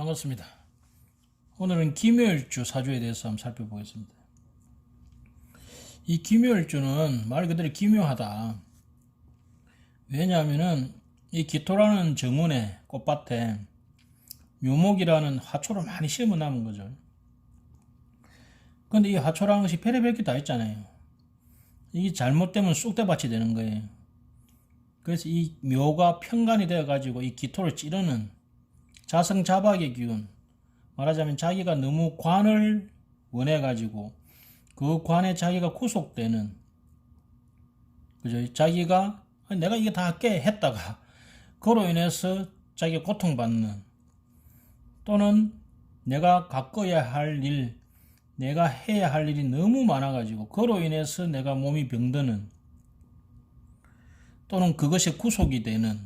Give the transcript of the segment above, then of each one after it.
반갑습니다. 오늘은 기묘일주 사주에 대해서 한번 살펴보겠습니다. 이 기묘일주는 말 그대로 기묘하다. 왜냐하면은 이 기토라는 정원의 꽃밭에 묘목이라는 화초를 많이 심어 남은 거죠. 근데 이 화초라는 것이 별의별 게 다 있잖아요. 이게 잘못되면 쑥대밭이 되는 거예요. 그래서 이 묘가 편간이 되어 가지고 이 기토를 찌르는 자성자박의 기운. 말하자면 자기가 너무 관을 원해 가지고 그 관에 자기가 구속되는 그죠? 자기가 내가 이게 다 할게 했다가 그로 인해서 자기가 고통받는. 또는 내가 가꿔야 할 일, 내가 해야 할 일이 너무 많아가지고 그로 인해서 내가 몸이 병드는 또는 그것이 구속이 되는.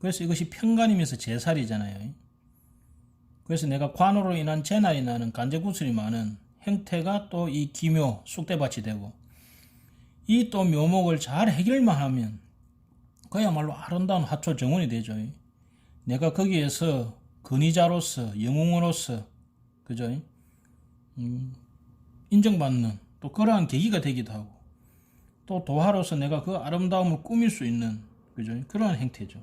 그래서 이것이 편간이면서 제살이잖아요. 그래서 내가 관으로 인한 재난이 나는 간제구슬이 많은 형태가 또 이 기묘 쑥대밭이 되고 이 또 묘목을 잘 해결만 하면 그야말로 아름다운 화초 정원이 되죠. 내가 거기에서 근위자로서 영웅으로서 그죠? 음, 인정받는 또 그러한 계기가 되기도 하고 또 도화로서 내가 그 아름다움을 꾸밀 수 있는 그죠? 그러한 형태죠.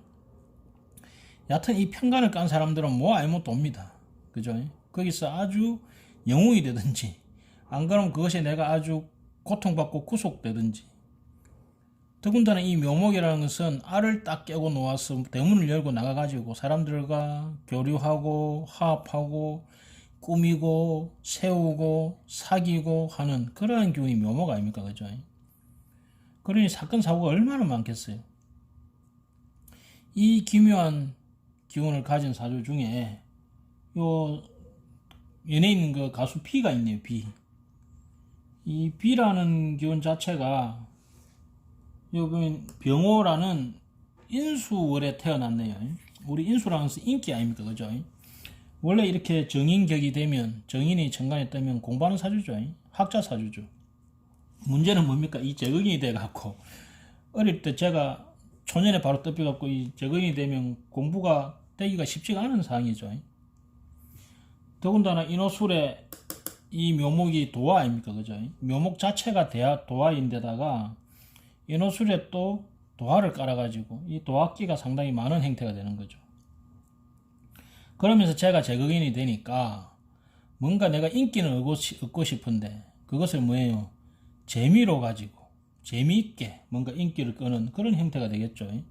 여하튼 이 편간을 깐 사람들은 뭐 알못도 옵니다. 그죠? 거기서 아주 영웅이 되든지 안 그러면 그것이 내가 아주 고통받고 구속되든지 더군다나 이 묘목이라는 것은 알을 딱 깨고 놓아서 대문을 열고 나가가지고 사람들과 교류하고 화합하고 꾸미고 세우고 사귀고 하는 그러한 기운이 묘목 아닙니까 그죠? 그러니 사건 사고가 얼마나 많겠어요. 이 기묘한 기운을 가진 사주 중에 요 연예인 그 가수 B가 있네요. B. 이 B라는 기운 자체가 여기 병호라는 인수월에 태어났네요. 우리 인수라는 것은 인기 아닙니까? 그죠? 원래 이렇게 정인격이 되면 정인이 정관에 뜨면 공부하는 사주죠. 학자 사주죠. 문제는 뭡니까? 이 제극인이 돼갖고 어릴 때 제가 초년에 바로 떠펴갖고 이 제극인이 되면 공부가 되기가 쉽지가 않은 상황이죠. 더군다나 인호술에 이 묘목이 도화 아닙니까? 그죠? 묘목 자체가 대화, 도화인데다가 인호술에 또 도화를 깔아가지고 이 도화기가 상당히 많은 형태가 되는 거죠. 그러면서 제가 제극인이 되니까 뭔가 내가 인기는 얻고, 얻고 싶은데 그것을 뭐예요? 재미로 가지고 재미있게 뭔가 인기를 끄는 그런 형태가 되겠죠.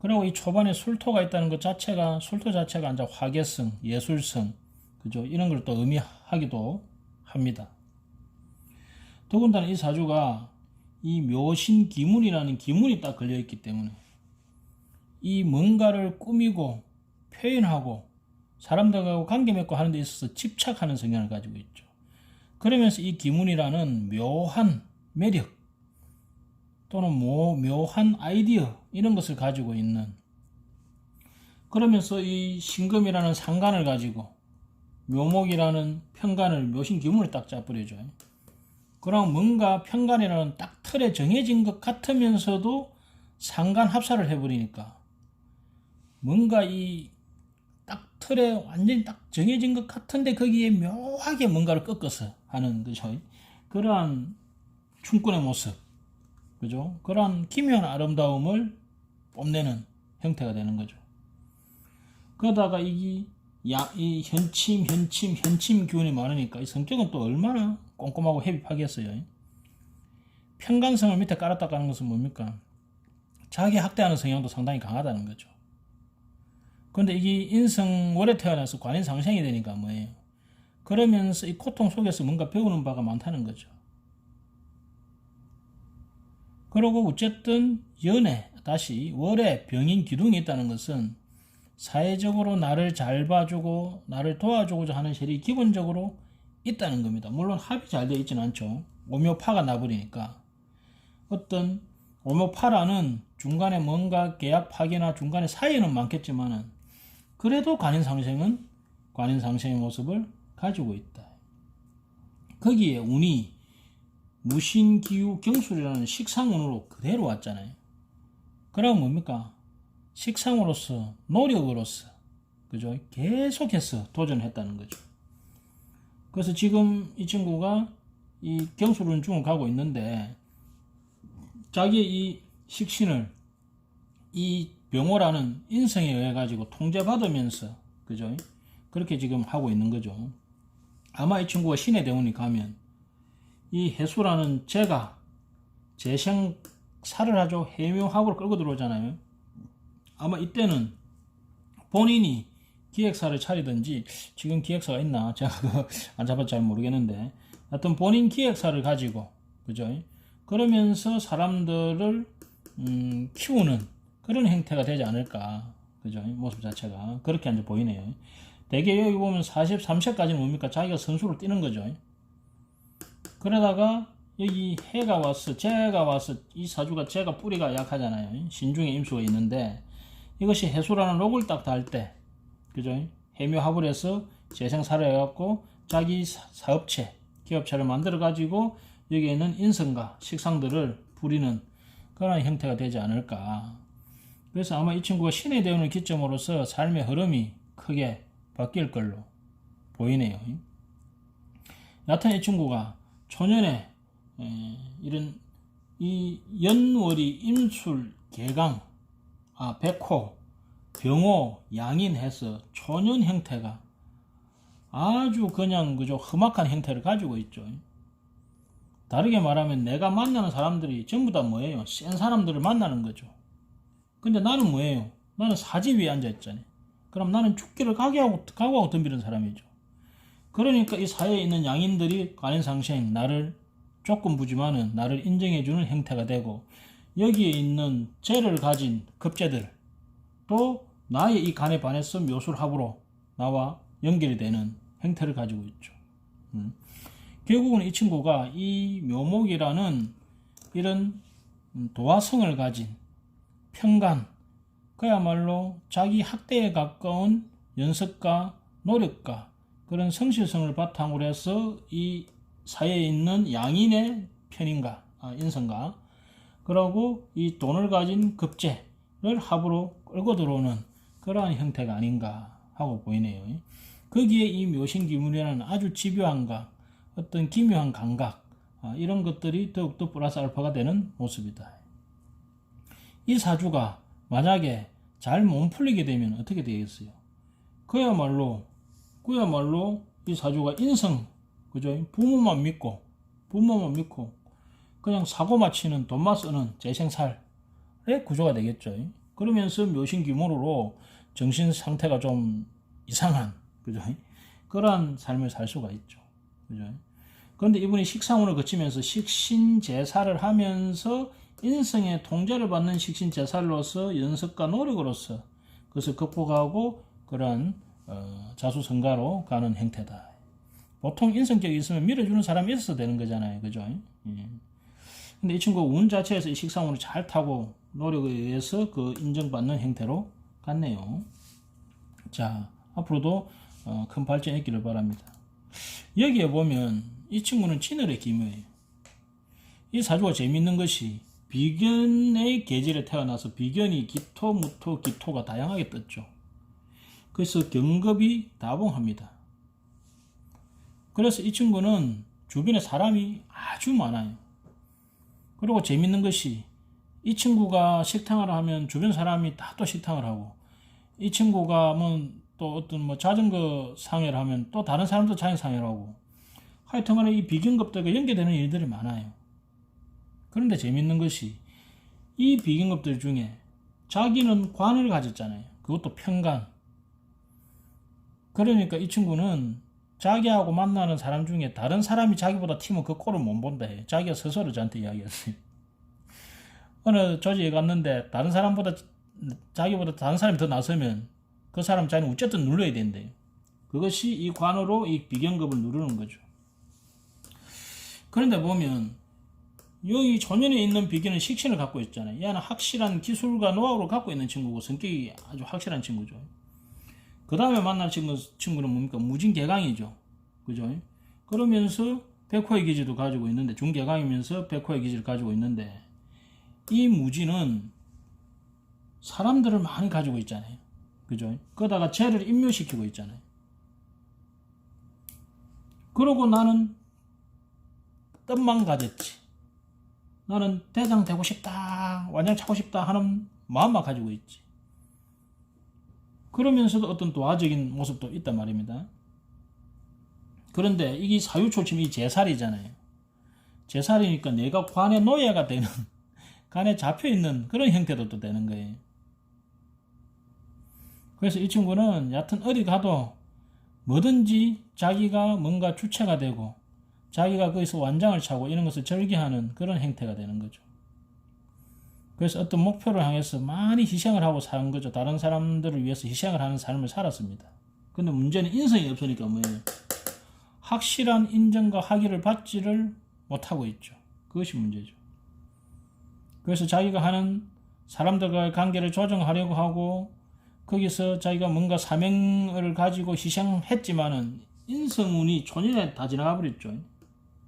그리고 이 초반에 술토가 있다는 것 자체가 술토 자체가 이제 화계성, 예술성, 그죠? 이런 걸 또 의미하기도 합니다. 더군다나 이 사주가 이 묘신 기문이라는 기문이 딱 걸려 있기 때문에 이 뭔가를 꾸미고 표현하고 사람들하고 관계 맺고 하는 데 있어서 집착하는 성향을 가지고 있죠. 그러면서 이 기문이라는 묘한 매력 또는 뭐 묘한 아이디어 이런 것을 가지고 있는 그러면서 이 신금이라는 상관을 가지고 묘목이라는 편간을 묘신 기문을 딱 짜버려줘. 그럼 뭔가 편간이라는 딱 틀에 정해진 것 같으면서도 상간 합사를 해버리니까 뭔가 이 딱 틀에 완전히 딱 정해진 것 같은데 거기에 묘하게 뭔가를 꺾어서 하는 그죠. 그러한 춤꾼의 모습, 그죠. 그러한 기묘한 아름다움을 뽐내는 형태가 되는 거죠. 그러다가 이, 야, 이 현침, 현침, 현침 기운이 많으니까 이 성격은 또 얼마나 꼼꼼하고 헤비하겠어요. 편간성을 밑에 깔았다 까는 것은 뭡니까? 자기 학대하는 성향도 상당히 강하다는 거죠. 그런데 이게 인성월에 태어나서 관인 상생이 되니까 뭐예요? 그러면서 이 고통 속에서 뭔가 배우는 바가 많다는 거죠. 그리고 어쨌든 연애, 다시 월에 병인 기둥이 있다는 것은 사회적으로 나를 잘 봐주고 나를 도와주고자 하는 셀이 기본적으로 있다는 겁니다. 물론 합이 잘 되어 있지는 않죠. 오묘파가 나버리니까. 어떤 오묘파라는 중간에 뭔가 계약 파기나 중간에 사이는 많겠지만은 그래도 관인상생은 관인상생의 모습을 가지고 있다. 거기에 운이 무신기후 경술이라는 식상운으로 그대로 왔잖아요. 그럼 뭡니까? 식상으로서 노력으로서 그죠? 계속해서 도전했다는 거죠. 그래서 지금 이 친구가 이 경술운중을 가고 있는데 자기의 이 식신을 이 병호라는 인성에 의해 가지고 통제받으면서 그죠? 그렇게 지금 하고 있는 거죠. 아마 이 친구가 신의 대운이 가면 이 해수라는 제가 재생살을 하죠. 해묘합을 끌고 들어오잖아요. 아마 이때는 본인이 기획사를 차리든지 지금 기획사가 있나? 제가 안 잡아서 잘 모르겠는데. 하여튼 본인 기획사를 가지고 그죠? 그러면서 사람들을 음, 키우는 그런 형태가 되지 않을까? 그죠? 모습 자체가. 그렇게 이제 보이네요. 대개 여기 보면 43세까지는 뭡니까? 자기가 선수를 뛰는 거죠 그러다가 여기 해가 와서 재가 와서 이 사주가 재가 뿌리가 약하잖아요 신중에 임수가 있는데 이것이 해수라는 록을 딱 달 때, 그죠? 해묘합을 해서 재생사를 해갖고 자기 사- 사업체, 기업체를 만들어가지고 여기에 는 인성과 식상들을 부리는 그런 형태가 되지 않을까. 그래서 아마 이 친구가 신의 대운을 기점으로서 삶의 흐름이 크게 바뀔 걸로 보이네요. 여하튼 이 친구가 초년에 에, 이런 이 연월이 임술 개강 아, 백호, 병호, 양인해서 초년 형태가 아주 그냥 그저 험악한 형태를 가지고 있죠. 다르게 말하면 내가 만나는 사람들이 전부 다 뭐예요? 센 사람들을 만나는 거죠. 근데 나는 뭐예요? 나는 사지 위에 앉아 있잖아요. 그럼 나는 죽기를 각오하고, 각오하고 덤비는 사람이죠. 그러니까 이 사회에 있는 양인들이 관인상생 나를 조금 부지만은 나를 인정해주는 형태가 되고 여기에 있는 죄를 가진 급제들 또 나의 이 간에 반해서 묘술합으로 나와 연결이 되는 형태를 가지고 있죠. 음. 결국은 이 친구가 이 묘목이라는 이런 음, 도화성을 가진 평간 그야말로 자기 학대에 가까운 연습과 노력과 그런 성실성을 바탕으로 해서 이 사회에 있는 양인의 편인가 아, 인성과 그러고 이 돈을 가진 급제를 합으로 끌고 들어오는 그러한 형태가 아닌가 하고 보이네요. 거기에 이 묘신기문이라는 아주 집요함과 어떤 기묘한 감각 아, 이런 것들이 더욱더 플러스 알파가 되는 모습이다. 이 사주가 만약에 잘 몸풀리게 되면 어떻게 되겠어요? 그야말로 그야말로 이 사주가 인성 그죠? 부모만 믿고 부모만 믿고 그냥 사고 마치는 돈만 쓰는 재생살의 구조가 되겠죠. 그러면서 묘신 기문으로 정신 상태가 좀 이상한 그죠? 그러한 삶을 살 수가 있죠. 그죠? 그런데 이분이 식상운을 거치면서 식신제사를 하면서 인성의 통제를 받는 식신제살로서 연습과 노력으로서 그것을 극복하고 그런 어, 자수성가로 가는 형태다. 보통 인성격이 있으면 밀어주는 사람이 있어서 되는 거잖아요. 그죠? 예. 근데 이 친구 운 자체에서 이 식상운을 잘 타고 노력에 의해서 그 인정받는 형태로 갔네요. 자, 앞으로도 어, 큰 발전 있기를 바랍니다. 여기에 보면 이 친구는 진월의 기묘예요. 이 사주가 재밌는 것이 비견의 계절에 태어나서 비견이 기토, 무토, 기토가 다양하게 떴죠. 그래서 경급이 다봉합니다. 그래서 이 친구는 주변에 사람이 아주 많아요. 그리고 재밌는 것이 이 친구가 식당을 하면 주변 사람이 다 또 식당을 하고 이 친구가 뭐또 어떤 뭐 자전거 상해를 하면 또 다른 사람도 자전거 상해를 하고 하여튼 간에 이 비경급들과 연계되는 일들이 많아요. 그런데 재밌는 것이 이 비경급들 중에 자기는 관을 가졌잖아요. 그것도 편관. 그러니까 이 친구는 자기하고 만나는 사람 중에 다른 사람이 자기보다 팀은 그 꼴을 못 본다 해. 자기가 스스로 저한테 이야기했어요. 어느 조직에 갔는데 다른 사람보다 자기보다 다른 사람이 더 나서면 그 사람 자기는 어쨌든 눌러야 된대요. 그것이 이 관으로 이 비경급을 누르는 거죠. 그런데 보면 여기 전연에 있는 비견은 식신을 갖고 있잖아요. 얘는 확실한 기술과 노하우를 갖고 있는 친구고 성격이 아주 확실한 친구죠. 그 다음에 만날 친구, 친구는 뭡니까? 무진개강이죠. 그죠? 그러면서 백호의 기질도 가지고 있는데, 중개강이면서 백호의 기질을 가지고 있는데, 이 무진은 사람들을 많이 가지고 있잖아요. 그죠? 그러다가 쟤를 임묘시키고 있잖아요. 그러고 나는 뜻만 가졌지. 나는 대장 되고 싶다, 완장 차고 싶다 하는 마음만 가지고 있지. 그러면서도 어떤 도화적인 모습도 있단 말입니다. 그런데 이게 사유초침이 제살이잖아요. 제살이니까 내가 관의 노예가 되는, 관에 잡혀 있는 그런 형태도 또 되는 거예요. 그래서 이 친구는 여하튼 어디 가도 뭐든지 자기가 뭔가 주체가 되고 자기가 거기서 완장을 차고 이런 것을 절개하는 그런 행태가 되는 거죠. 그래서 어떤 목표를 향해서 많이 희생을 하고 사는 거죠. 다른 사람들을 위해서 희생을 하는 삶을 살았습니다. 근데 문제는 인성이 없으니까 뭐예요? 확실한 인정과 학위를 받지를 못하고 있죠. 그것이 문제죠. 그래서 자기가 하는 사람들과의 관계를 조정하려고 하고 거기서 자기가 뭔가 사명을 가지고 희생했지만은 인성운이 촌일에 다 지나가 버렸죠.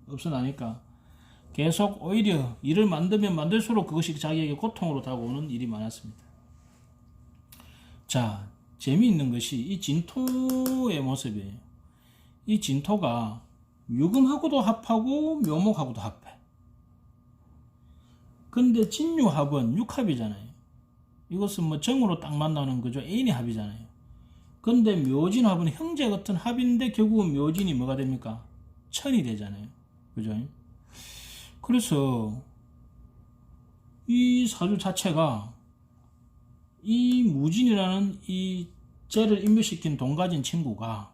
없어 나니까 계속 오히려 일을 만들면 만들수록 그것이 자기에게 고통으로 다가오는 일이 많았습니다. 자, 재미있는 것이 이 진토의 모습이에요. 이 진토가 유금하고도 합하고 묘목하고도 합해. 근데 진유합은 육합이잖아요. 이것은 뭐 정으로 딱 만나는 거죠. 애인의 합이잖아요. 근데 묘진합은 형제 같은 합인데 결국은 묘진이 뭐가 됩니까? 천이 되잖아요. 그죠? 그래서 이 사주 자체가 이 무진이라는 이 쟤를 인묘시킨 돈 가진 친구가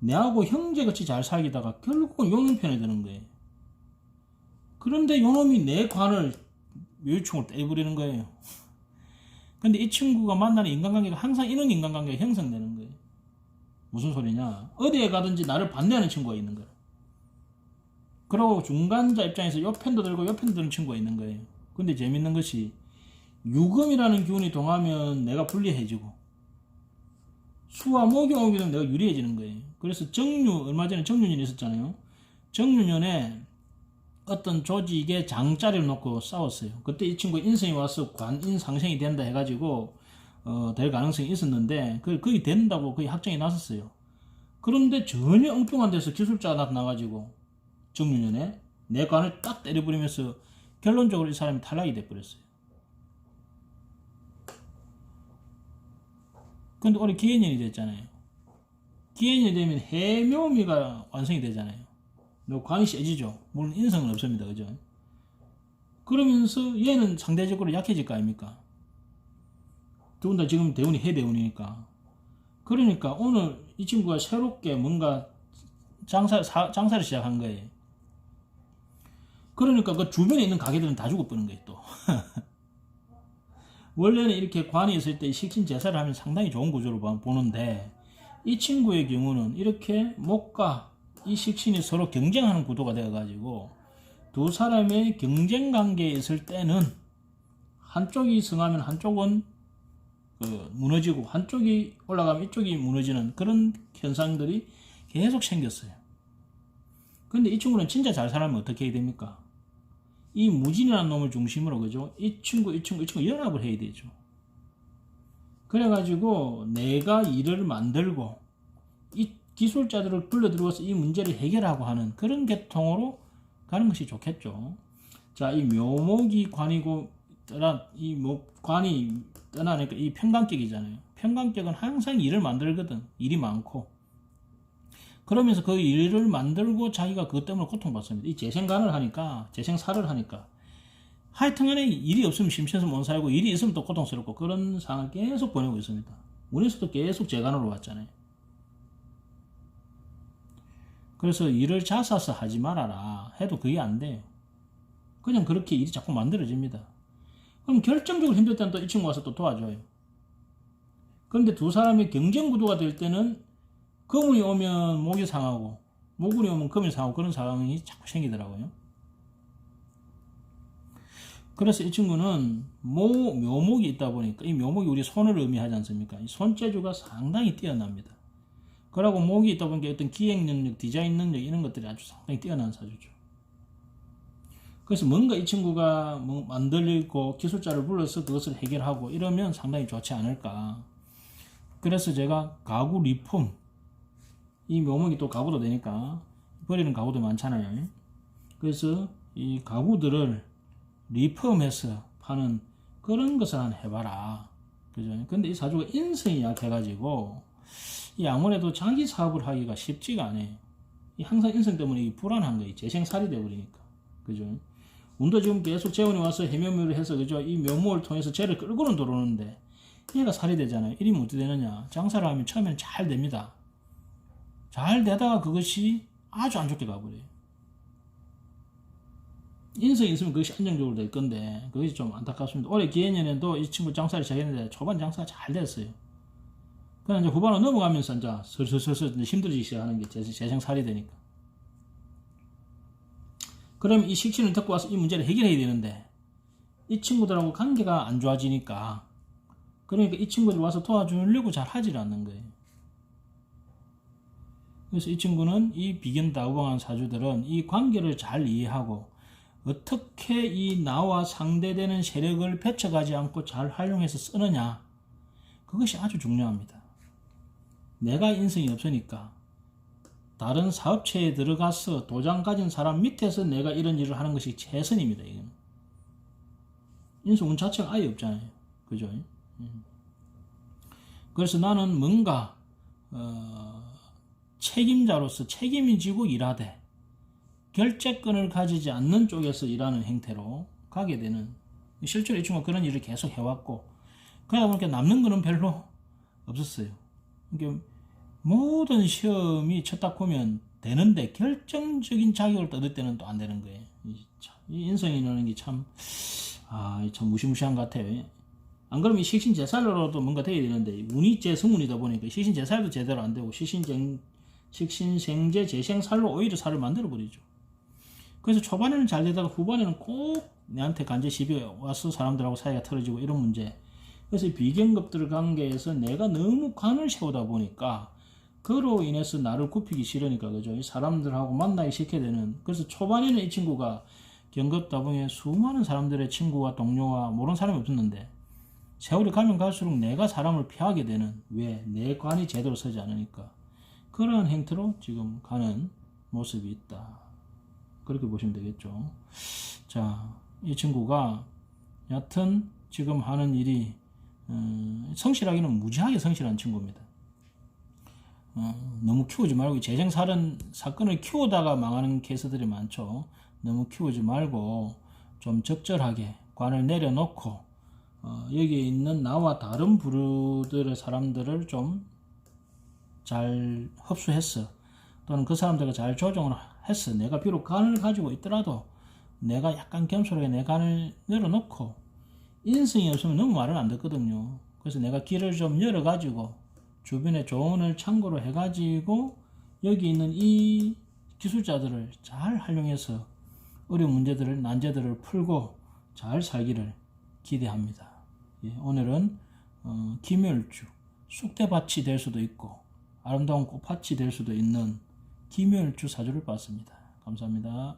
내하고 형제같이 잘 살기다가 결국은 용인 편에 드는 거예요. 그런데 요놈이 내 관을 묘유충을 떼버리는 거예요. 근데 이 친구가 만나는 인간관계가 항상 이런 인간관계가 형성되는 거예요. 무슨 소리냐? 어디에 가든지 나를 반대하는 친구가 있는 거야. 그리고 중간자 입장에서 요 편도 들고 요 편도 드는 친구가 있는 거예요. 근데 재밌는 것이 유금이라는 기운이 동하면 내가 불리해지고 수와 목이 오면 내가 유리해지는 거예요. 그래서 정유 얼마 전에 정유년이 있었잖아요. 정유년에 어떤 조직의 장자리를 놓고 싸웠어요. 그때 이 친구 인성이 와서 관인 상생이 된다 해가지고 어, 될 가능성이 있었는데 그 거의 된다고 거의 확정이 났었어요. 그런데 전혀 엉뚱한 데서 기술자가 나타나가지고 정유년에 내 관을 딱 때려버리면서 결론적으로 이 사람이 탈락이 돼버렸어요. 근데 올해 기해년이 됐잖아요. 기해년이 되면 해묘미가 완성이 되잖아요. 너 관이 세지죠. 물론 인성은 없습니다. 그죠? 그러면서 얘는 상대적으로 약해질 거 아닙니까? 더군다나 지금 대운이 해대운이니까. 그러니까 오늘 이 친구가 새롭게 뭔가 장사, 사, 장사를 시작한 거예요. 그러니까 그 주변에 있는 가게들은 다 죽어버린 거예요, 또. 원래는 이렇게 관이 있을 때 식신 제사를 하면 상당히 좋은 구조로 보는데 이 친구의 경우는 이렇게 목과 이 식신이 서로 경쟁하는 구도가 되어가지고 두 사람의 경쟁 관계에 있을 때는 한쪽이 승하면 한쪽은 그 무너지고 한쪽이 올라가면 이쪽이 무너지는 그런 현상들이 계속 생겼어요. 근데 이 친구는 진짜 잘 살면 어떻게 해야 됩니까? 이 무진이라는 놈을 중심으로 그죠? 이 친구, 이 친구, 이 친구 연합을 해야 되죠. 그래가지고 내가 일을 만들고 이 기술자들을 불러들여서 이 문제를 해결하고 하는 그런 계통으로 가는 것이 좋겠죠. 자, 이 묘목이 관이고 떠나 이 목, 관이 떠나니까 이 평강격이잖아요. 평강격은 항상 일을 만들거든. 일이 많고. 그러면서 그 일을 만들고 자기가 그것 때문에 고통받습니다. 이 재생간을 하니까, 재생사를 하니까. 하여튼 간에 일이 없으면 심심해서 못 살고, 일이 있으면 또 고통스럽고, 그런 상황을 계속 보내고 있습니다. 우리에서도 계속 재간으로 왔잖아요. 그래서 일을 자사서 하지 말아라 해도 그게 안 돼요. 그냥 그렇게 일이 자꾸 만들어집니다. 그럼 결정적으로 힘들 때는 또 이 친구 와서 또 도와줘요. 그런데 두 사람이 경쟁 구도가 될 때는 금운이 오면 목이 상하고 목운이 오면 금이 상하고 그런 상황이 자꾸 생기더라고요. 그래서 이 친구는 모, 묘목이 있다 보니까 이 묘목이 우리 손을 의미하지 않습니까? 이 손재주가 상당히 뛰어납니다. 그러고 목이 있다 보니까 어떤 기획 능력, 디자인 능력 이런 것들이 아주 상당히 뛰어난 사주죠. 그래서 뭔가 이 친구가 뭐 만들고 기술자를 불러서 그것을 해결하고 이러면 상당히 좋지 않을까. 그래서 제가 가구 리폼 이 묘목이 또 가구도 되니까 버리는 가구도 많잖아요. 그래서 이 가구들을 리폼해서 파는 그런 것을 한 해봐라. 그죠? 근데 이 사주가 인성이 약해가지고 이 아무래도 자기 사업을 하기가 쉽지가 않아요. 이 항상 인성 때문에 이 불안한 거예요. 재생살이 돼버리니까. 그죠? 운도 지금 계속 재원이 와서 해묘묘를 해서 그죠? 이 묘목을 통해서 재를 끌고는 들어오는데 얘가 살이 되잖아요. 이리 어떻게 되느냐? 장사를 하면 처음에는 잘 됩니다. 잘 되다가 그것이 아주 안 좋게 가버려요. 인성이 있으면 그것이 안정적으로 될 건데 그것이 좀 안타깝습니다. 올해 기해년에도 이 친구 장사를 시작했는데 초반 장사가 잘 됐어요. 그러나 이제 후반으로 넘어가면서 이제 슬슬슬슬 힘들어지기 시작하는 게 재- 재생살이 되니까. 그럼 이 식신을 듣고 와서 이 문제를 해결해야 되는데 이 친구들하고 관계가 안 좋아지니까 그러니까 이 친구들 와서 도와주려고 잘 하질 않는 거예요. 그래서 이 친구는 이 비견 다우방한 사주들은 이 관계를 잘 이해하고 어떻게 이 나와 상대되는 세력을 배척하지 않고 잘 활용해서 쓰느냐 그것이 아주 중요합니다. 내가 인성이 없으니까 다른 사업체에 들어가서 도장 가진 사람 밑에서 내가 이런 일을 하는 것이 최선입니다. 이건 인성운 자체가 아예 없잖아요. 그죠? 음. 그래서 나는 뭔가 어, 책임자로서 책임이 지고 일하되 결재권을 가지지 않는 쪽에서 일하는 행태로 가게 되는 실제로 이 친구가 그런 일을 계속 해왔고 그러다 보니까 남는 거는 별로 없었어요. 그러니까 모든 시험이 쳤다 보면 되는데 결정적인 자격을 얻을 때는 또 안 되는 거예요. 이, 인성이라는 게 참, 아, 참 무시무시한 것 같아요. 안 그러면 이 식신제살로라도 뭔가 돼야 되는데 운이 제성운이다 보니까 식신제살도 제대로 안 되고 식신쟁, 식신 생제 재생 살로 오히려 살을 만들어 버리죠. 그래서 초반에는 잘 되다가 후반에는 꼭 내한테 간제 시비 와서 사람들하고 사이가 틀어지고 이런 문제. 그래서 이 비경급들 관계에서 내가 너무 관을 세우다 보니까 그로 인해서 나를 굽히기 싫으니까 그죠. 이 사람들하고 만나기 싫게 되는. 그래서 초반에는 이 친구가 경급다봉에 수많은 사람들의 친구와 동료와 모르는 사람이 없었는데 세월이 가면 갈수록 내가 사람을 피하게 되는 왜 내 관이 제대로 서지 않으니까 그러한 행태로 지금 가는 모습이 있다. 그렇게 보시면 되겠죠. 자, 이 친구가 여튼 지금 하는 일이 음, 성실하기는 무지하게 성실한 친구입니다. 어, 너무 키우지 말고 재생살은 사건을 키우다가 망하는 케이스들이 많죠. 너무 키우지 말고 좀 적절하게 관을 내려놓고 어, 여기에 있는 나와 다른 부류들의 사람들을 좀 잘 흡수했어. 또는 그 사람들과 잘 조정을 했어. 내가 비록 간을 가지고 있더라도 내가 약간 겸손하게 내 간을 내려놓고 인성이 없으면 너무 말을 안 듣거든요. 그래서 내가 길을 좀 열어가지고 주변에 조언을 참고로 해가지고 여기 있는 이 기술자들을 잘 활용해서 어려운 문제들을 난제들을 풀고 잘 살기를 기대합니다. 예, 오늘은 어, 김열주 쑥대밭이 될 수도 있고 아름다운 꽃밭이 될 수도 있는 김열주 사주를 봤습니다. 감사합니다.